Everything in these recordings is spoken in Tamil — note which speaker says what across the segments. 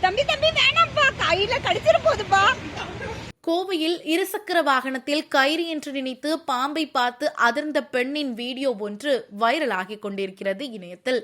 Speaker 1: தம்பி தம்பி வேணாம்ப்பா கையில கடிச்சிட போதுப்பா
Speaker 2: கோவையில் இருசக்கர வாகனத்தில் கயிறு என்று நினைத்து பாம்பை பார்த்து அதிர்ந்த பெண்ணின் வீடியோ ஒன்று வைரலாகி கொண்டிருக்கிறது இணையத்தில்.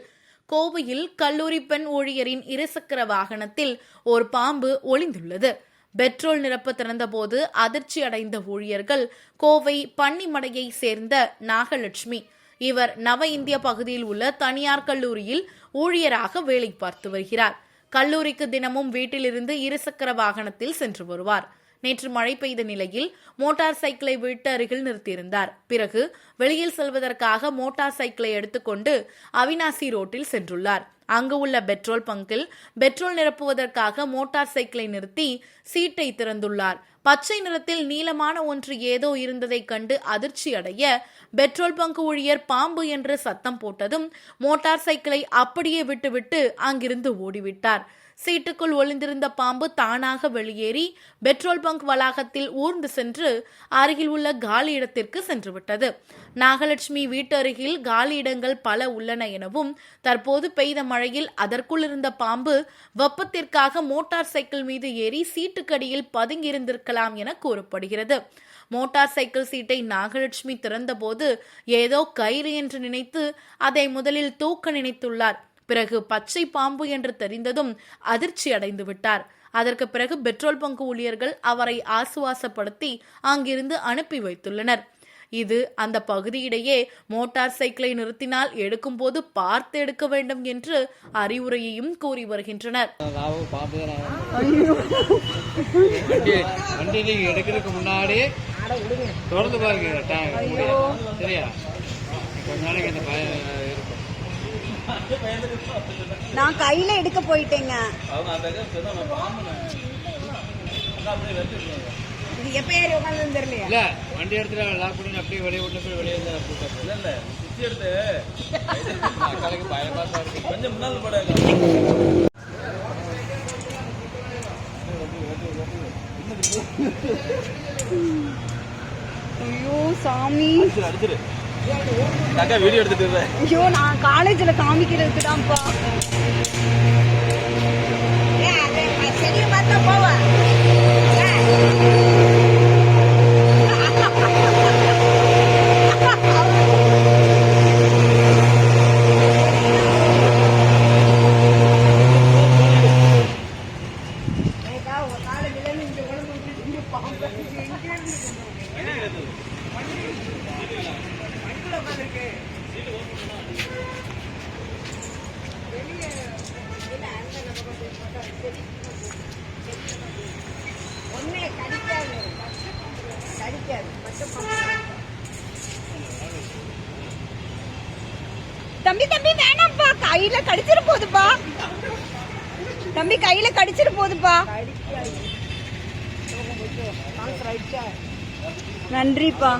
Speaker 2: கோவையில் கல்லூரி பெண் ஊழியரின் இருசக்கர வாகனத்தில் ஒரு பாம்பு ஒளிந்துள்ளது. பெட்ரோல் நிரப்ப திறந்தபோது அதிர்ச்சி அடைந்த ஊழியர்கள் கோவை பன்னிமடையை சேர்ந்த நாகலட்சுமி. இவர் நவ இந்திய பகுதியில் உள்ள தனியார் கல்லூரியில் ஊழியராக வேலை பார்த்து வருகிறார். கல்லூரிக்கு தினமும் வீட்டிலிருந்து இருசக்கர வாகனத்தில் சென்று வருவார். நேற்று மழை பெய்த நிலையில் மோட்டார் சைக்கிளை வீட்டு அருகில் நிறுத்தியிருந்தார். பிறகு வெளியில் செல்வதற்காக மோட்டார் சைக்கிளை எடுத்துக்கொண்டு அவினாசி ரோட்டில் சென்றுள்ளார். அங்கு உள்ள பெட்ரோல் பங்கில் பெட்ரோல் நிரப்புவதற்காக மோட்டார் சைக்கிளை நிறுத்தி சீட்டை திறந்துள்ளார். பச்சை நிறத்தில் நீளமான ஒன்று ஏதோ இருந்ததைக் கண்டு அதிர்ச்சி அடைய பெட்ரோல் பங்க் ஊழியர் பாம்பு என்று சத்தம் போட்டதும் மோட்டார் சைக்கிளை அப்படியே விட்டுவிட்டு அங்கிருந்து ஓடிவிட்டார். சீட்டுக்குள் ஒளிந்திருந்த பாம்பு தானாக வெளியேறி பெட்ரோல் பங்க் வளாகத்தில் ஊர்ந்து சென்று அருகில் உள்ள காலி இடத்திற்கு சென்றுவிட்டது. நாகலட்சுமி வீட்டு அருகில் காலி இடங்கள் பல உள்ளன எனவும் தற்போது பெய்த மழையில் அதற்குள் இருந்த பாம்பு வெப்பத்திற்காக மோட்டார் சைக்கிள் மீது ஏறி சீட்டுக்கடியில் பதுங்கியிருந்திருக்கலாம் என கூறப்படுகிறது. மோட்டார் சைக்கிள் சீட்டை நாகலட்சுமி திறந்தபோது ஏதோ கயிறு என்று நினைத்து அதை முதலில் தூக்க நினைத்துள்ளார். பிறகு பச்சை பாம்பு என்று தெரிந்ததும் அதிர்ச்சி அடைந்து விட்டார். அதற்கு பிறகு பெட்ரோல் பங்கு ஊழியர்கள் அவரை ஆசுவாசப்படுத்தி அங்கிருந்து அனுப்பி வைத்துள்ளனர். இது அந்த பகுதியிடையே மோட்டார் சைக்கிளை நிறுத்தினால் எடுக்கும்போது பார்த்து எடுக்க வேண்டும் என்று அறிவுரையையும் கூறி வருகின்றனர்.
Speaker 3: எடுக்கிறதுக்கு முன்னாடி திறந்து பாருங்க டேங்க் மூடிய. சரியா? கொஞ்ச நாளைக்கு அந்த பயம் இருக்கும்.
Speaker 1: நான் கையில எடுக்க போயிட்டேங்க. இது எப்ப ஏறி உட்காந்து தெரியலையா.
Speaker 3: இல்ல வண்டி எடுத்துட்டு லாக் பண்ணி அப்படியே வெளியே விட்டு போய் வெளியே இல்ல இல்ல சுத்தி எடுத்து. பயமா இருக்கு. கொஞ்சம் முன்னால் போட
Speaker 1: ஐயோ சாமி.
Speaker 3: அடிச்சிரு அக்கா வீடியோ எடுத்துட்டு
Speaker 1: ஐயோ நான் காலேஜ்ல காமிக்கிறதுக்கு தான்ப்பா செடியை பார்த்தா போவா. ஒன்னே கடிக்காது. கடிக்காது. தம்பி தம்பி வேணாம்ப்பா கையில கடிச்சிட போகுதுப்பா தம்பி கையில கடிச்சிட போகுதுப்பா நன்றிப்பா.